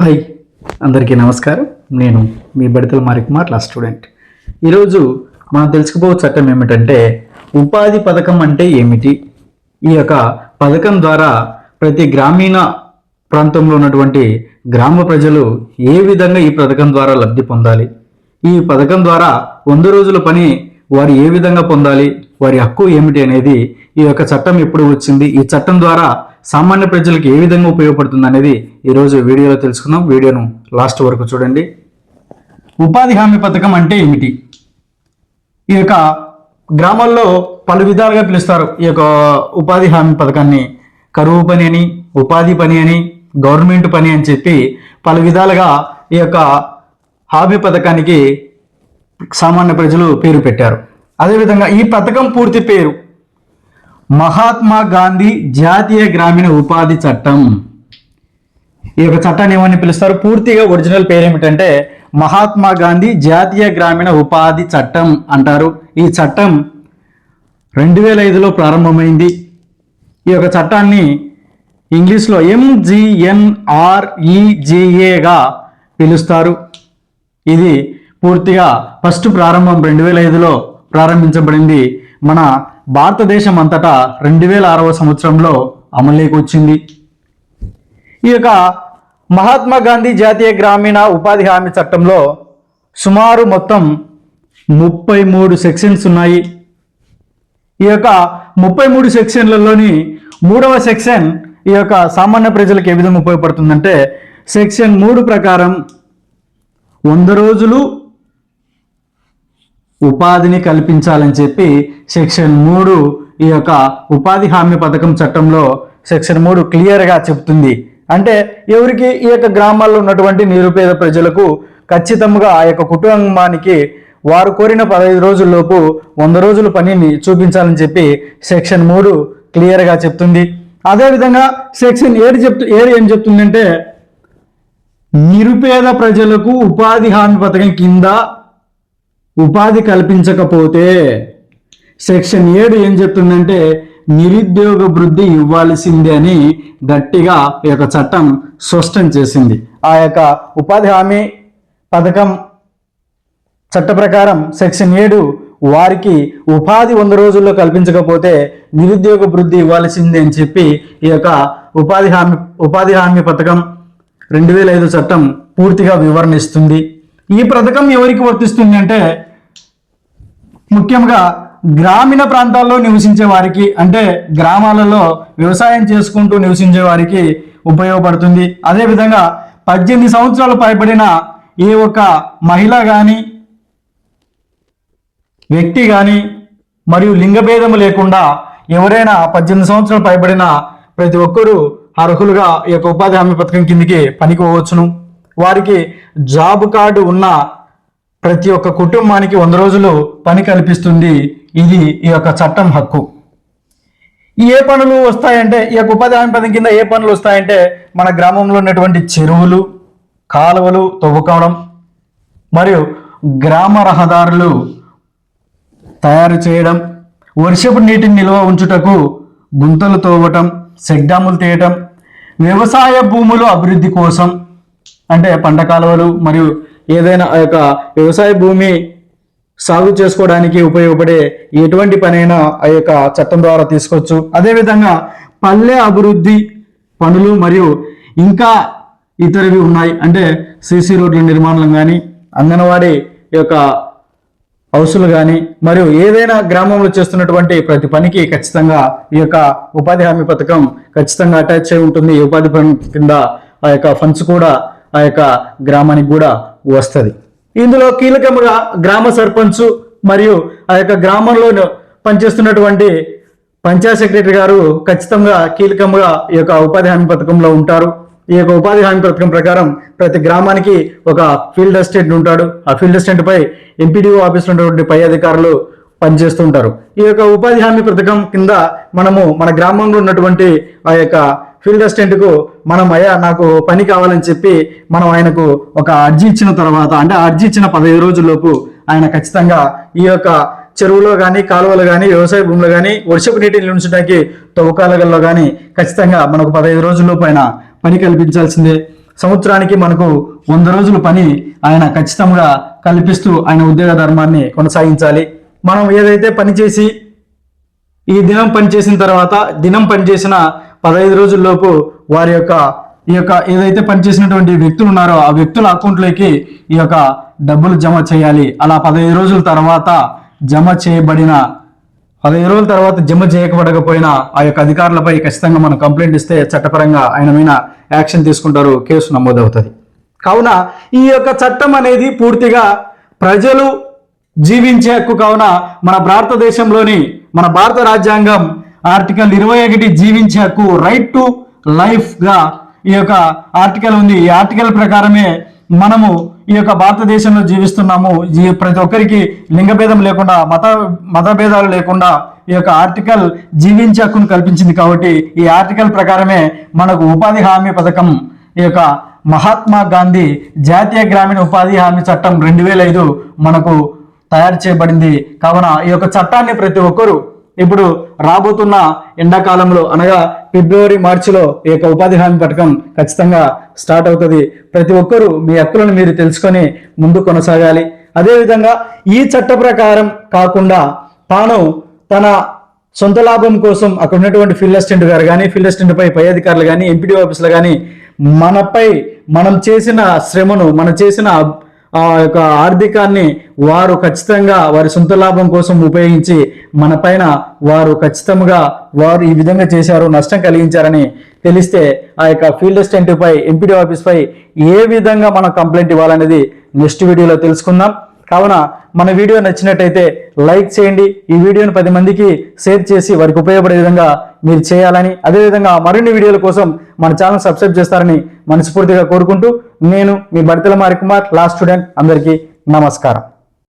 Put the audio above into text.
Hi అందరికీ నమస్కారం. నేను మీ బడితల మారి కుమార్ స్టూడెంట్. ఈరోజు మనం తెలుసుకోబో చట్టం ఏమిటంటే ఉపాధి పథకం అంటే ఏమిటి? ఈ యొక్క పథకం ద్వారా ప్రతి గ్రామీణ ప్రాంతంలో ఉన్నటువంటి గ్రామ ప్రజలు ఏ విధంగా ఈ పథకం ద్వారా లబ్ధి పొందాలి? ఈ పథకం ద్వారా వంద రోజుల పని వారు ఏ విధంగా పొందాలి? వారి హక్కు ఏమిటి అనేది ఈ యొక్క చట్టం ఎప్పుడు వచ్చింది? ఈ చట్టం ద్వారా సామాన్య ప్రజలకు ఏ విధంగా ఉపయోగపడుతుంది అనేది ఈరోజు వీడియోలో తెలుసుకుందాం. వీడియోను లాస్ట్ వరకు చూడండి. ఉపాధి హామీ పథకం అంటే ఏమిటి? ఈ యొక్క గ్రామాల్లో పలు విధాలుగా పిలుస్తారు ఈ యొక్క ఉపాధి హామీ పథకాన్ని. కరువు పని అని ఉపాధి పని అని గవర్నమెంట్ పని అని చెప్పి పలు విధాలుగా ఈ యొక్క హామీ పథకానికి సామాన్య ప్రజలు పేరు పెట్టారు. అదేవిధంగా ఈ పథకం పూర్తి పేరు మహాత్మా గాంధీ జాతీయ గ్రామీణ ఉపాధి చట్టం. ఈ యొక్క చట్టాన్ని ఏమని పిలుస్తారు? పూర్తిగా ఒరిజినల్ పేరు ఏమిటంటే మహాత్మా గాంధీ జాతీయ గ్రామీణ ఉపాధి చట్టం అంటారు. ఈ చట్టం రెండు వేల ఐదులో ప్రారంభమైంది. ఈ యొక్క చట్టాన్ని ఇంగ్లీష్లో ఎంజిఎన్ఆర్ఈజిఏగా పిలుస్తారు. ఇది పూర్తిగా ఫస్ట్ ప్రారంభం రెండు వేల ఐదులో ప్రారంభించబడింది. మన భారతదేశం అంతటా రెండు వేల ఆరవ సంవత్సరంలో అమలులోకి వచ్చింది ఈ యొక్క మహాత్మా గాంధీ జాతీయ గ్రామీణ ఉపాధి హామీ చట్టంలో సుమారు మొత్తం ముప్పై మూడు సెక్షన్స్ ఉన్నాయి. ఈ యొక్క ముప్పై మూడు సెక్షన్లలోని మూడవ సెక్షన్ ఈ యొక్క సామాన్య ప్రజలకు ఏ విధంగా ఉపయోగపడుతుందంటే సెక్షన్ మూడు ప్రకారం వంద రోజులు ఉపాధిని కల్పించాలని చెప్పి సెక్షన్ మూడు ఈ యొక్క ఉపాధి హామీ పథకం చట్టంలో సెక్షన్ మూడు క్లియర్గా చెప్తుంది అంటే ఎవరికి ఈ యొక్క గ్రామాల్లో ఉన్నటువంటి నిరుపేద ప్రజలకు ఖచ్చితంగా ఆ యొక్క కుటుంబానికి వారు కోరిన పదహైదు రోజుల్లోపు వంద రోజుల పనిని చూపించాలని చెప్పి సెక్షన్ మూడు క్లియర్గా చెప్తుంది. అదేవిధంగా సెక్షన్ ఏడు చెప్తూ ఏడు ఏం చెప్తుందంటే నిరుపేద ప్రజలకు ఉపాధి హామీ పథకం కింద ఉపాధి కల్పించకపోతే సెక్షన్ ఏడు ఏం చెప్తుందంటే నిరుద్యోగ వృద్ధి ఇవ్వాల్సిందే అని గట్టిగా ఈ యొక్క చట్టం స్పష్టం చేసింది. ఆ యొక్క ఉపాధి హామీ పథకం చట్ట ప్రకారం సెక్షన్ ఏడు వారికి ఉపాధి వంద రోజుల్లో కల్పించకపోతే నిరుద్యోగ వృద్ధి ఇవ్వాల్సిందే అని చెప్పి ఈ యొక్క ఉపాధి హామీ ఉపాధి హామీ పథకం రెండు వేల ఐదు చట్టం పూర్తిగా వివరణిస్తుంది. ఈ పథకం ఎవరికి వర్తిస్తుంది అంటే ముఖ్యంగా గ్రామీణ ప్రాంతాల్లో నివసించే వారికి అంటే గ్రామాలలో వ్యవసాయం చేసుకుంటూ నివసించే వారికి ఉపయోగపడుతుంది. అదేవిధంగా పద్దెనిమిది సంవత్సరాలు పైబడిన ఏ ఒక్క మహిళ కానీ వ్యక్తి కానీ మరియు లింగభేదము లేకుండా ఎవరైనా పద్దెనిమిది సంవత్సరాలు పైబడిన ప్రతి ఒక్కరూ అర్హులుగా ఈ యొక్క ఉపాధి హామీ పథకం కిందికి పనికి పోవచ్చును. వారికి జాబ్ కార్డు ఉన్న ప్రతి ఒక్క కుటుంబానికి వంద రోజులు పని కల్పిస్తుంది. ఇది ఈ యొక్క చట్టం హక్కు. ఈ ఏ పనులు వస్తాయంటే ఈ యొక్క ఉపాధి హామీ పథకం కింద ఏ పనులు వస్తాయంటే మన గ్రామంలో ఉన్నటువంటి చెరువులు కాలువలు తవ్వుకోవడం మరియు గ్రామ రహదారులు తయారు చేయడం వర్షపు నీటిని నిల్వ ఉంచుటకు గుంతలు తవ్వటం సెగ్డాములు తీయటం వ్యవసాయ భూములు అభివృద్ధి కోసం అంటే పంట కాలువలు మరియు ఏదైనా ఆ యొక్క వ్యవసాయ భూమి సాగు చేసుకోవడానికి ఉపయోగపడే ఎటువంటి పనైనా ఆ యొక్క చట్టం ద్వారా తీసుకోవచ్చు. అదేవిధంగా పల్లె అభివృద్ధి పనులు మరియు ఇంకా ఇతరవి ఉన్నాయి. అంటే సీసీ రోడ్ల నిర్మాణం కానీ అంగన్వాడీ యొక్క హౌసులు కానీ మరియు ఏదైనా గ్రామంలో చేస్తున్నటువంటి ప్రతి పనికి ఖచ్చితంగా ఈ యొక్క ఉపాధి హామీ పథకం ఖచ్చితంగా అటాచ్ అయి ఉంటుంది. ఈ ఉపాధి పని కింద ఆ యొక్క ఫండ్స్ కూడా ఆ యొక్క గ్రామానికి కూడా వస్తుంది. ఇందులో కీలకముగా గ్రామ సర్పంచ్ మరియు ఆ యొక్క గ్రామంలో పనిచేస్తున్నటువంటి పంచాయత్ సెక్రటరీ గారు ఖచ్చితంగా కీలకంగా ఈ యొక్క ఉపాధి హామీ పథకంలో ఉంటారు. ఈ యొక్క ఉపాధి హామీ పథకం ప్రకారం ప్రతి గ్రామానికి ఒక ఫీల్డ్ అసిస్టెంట్ ఉంటాడు. ఆ ఫీల్డ్ అసిస్టెంట్ పై ఎంపీడీఓ ఆఫీస్లో ఉన్నటువంటి పై అధికారులు పనిచేస్తుంటారు. ఈ యొక్క ఉపాధి హామీ పథకం కింద మనము మన గ్రామంలో ఉన్నటువంటి ఆ యొక్క ఫీల్డ్ అసిస్టెంట్కు మనం అయ్యా నాకు పని కావాలని చెప్పి మనం ఆయనకు ఒక అర్జీ ఇచ్చిన తర్వాత అంటే అర్జీ ఇచ్చిన పదహైదు రోజుల్లోపు ఆయన ఖచ్చితంగా ఈ యొక్క చెరువులో కానీ కాలువలు కానీ వ్యవసాయ భూములు కానీ వర్షపు నీటిని నిలుంచడానికి తవ్వకాలలో కానీ ఖచ్చితంగా మనకు పదహైదు రోజుల్లోపు ఆయన పని కల్పించాల్సిందే. సంవత్సరానికి మనకు వంద రోజులు పని ఆయన ఖచ్చితంగా కల్పిస్తూ ఆయన ఉద్యోగ ధర్మాన్ని కొనసాగించాలి. మనం ఏదైతే పని చేసి ఈ దినం పనిచేసిన తర్వాత దినం పనిచేసిన పదహైదు రోజుల్లోపు వారి యొక్క ఈ యొక్క ఏదైతే పనిచేసినటువంటి వ్యక్తులు ఉన్నారో ఆ వ్యక్తుల అకౌంట్లోకి ఈ యొక్క డబ్బులు జమ చేయాలి. అలా పదహైదు రోజుల తర్వాత జమ చేయబడిన పదహైదు రోజుల తర్వాత జమ చేయకపడకపోయినా ఆ యొక్క అధికారులపై ఖచ్చితంగా మనం కంప్లైంట్ ఇస్తే చట్టపరంగా ఆయన మీద యాక్షన్ తీసుకుంటారు కేసు నమోదవుతుంది. కావున ఈ యొక్క చట్టం అనేది పూర్తిగా ప్రజలు జీవించే హక్కు కావున మన భారతదేశంలోని మన భారత రాజ్యాంగం ఆర్టికల్ ఇరవై ఒకటి జీవించే హక్కు రైట్ టు లైఫ్గా ఈ యొక్క ఆర్టికల్ ఉంది. ఈ ఆర్టికల్ ప్రకారమే మనము ఈ యొక్క భారతదేశంలో జీవిస్తున్నాము. ఈ ప్రతి ఒక్కరికి లింగభేదం లేకుండా మత మతభేదాలు లేకుండా ఈ యొక్క ఆర్టికల్ జీవించే హక్కును కల్పించింది కాబట్టి ఈ ఆర్టికల్ ప్రకారమే మనకు ఉపాధి హామీ పథకం ఈ యొక్క మహాత్మా గాంధీ జాతీయ గ్రామీణ ఉపాధి హామీ చట్టం రెండు వేల ఐదు మనకు తయారు చేయబడింది. కావున ఈ యొక్క చట్టాన్ని ప్రతి ఒక్కరూ ఇప్పుడు రాబోతున్న ఎండాకాలంలో అనగా ఫిబ్రవరి మార్చిలో ఈ యొక్క ఉపాధి హామీ పథకం ఖచ్చితంగా స్టార్ట్ అవుతుంది. ప్రతి ఒక్కరూ మీ హక్కులను మీరు తెలుసుకొని ముందు కొనసాగాలి. అదేవిధంగా ఈ చట్ట ప్రకారం కాకుండా తాను తన సొంత లాభం కోసం అక్కడ ఉన్నటువంటి ఫీల్డ్ అసిస్టెంట్ గారు కానీ ఫీల్డ్ అసిస్టెంట్పై పై అధికారులు కానీ ఎంపీడీ ఆఫీసులు కానీ మనపై మనం చేసిన శ్రమను మనం చేసిన ఆ యొక్క ఆర్థికాన్ని వారు ఖచ్చితంగా వారి సొంత లాభం కోసం ఉపయోగించి మన పైన వారు ఖచ్చితంగా వారు ఈ విధంగా చేశారు నష్టం కలిగించారని తెలిస్తే ఆ యొక్క ఫీల్డ్ అసిస్టెంట్ పై ఎంపీడీ ఆఫీస్ పై ఏ విధంగా మనం కంప్లైంట్ ఇవ్వాలనేది నెక్స్ట్ వీడియోలో తెలుసుకుందాం. కావున మన వీడియో నచ్చినట్టయితే లైక్ చేయండి. ఈ వీడియోను పది మందికి షేర్ చేసి వారికి ఉపయోగపడే విధంగా మీరు చేయాలని అదేవిధంగా మరిన్ని వీడియోల కోసం మన ఛానల్ సబ్స్క్రైబ్ చేస్తారని మనస్ఫూర్తిగా కోరుకుంటూ నేను మీ బడితల మారి కుమార్ లాస్ట్ స్టూడెంట్ అందరికీ నమస్కారం.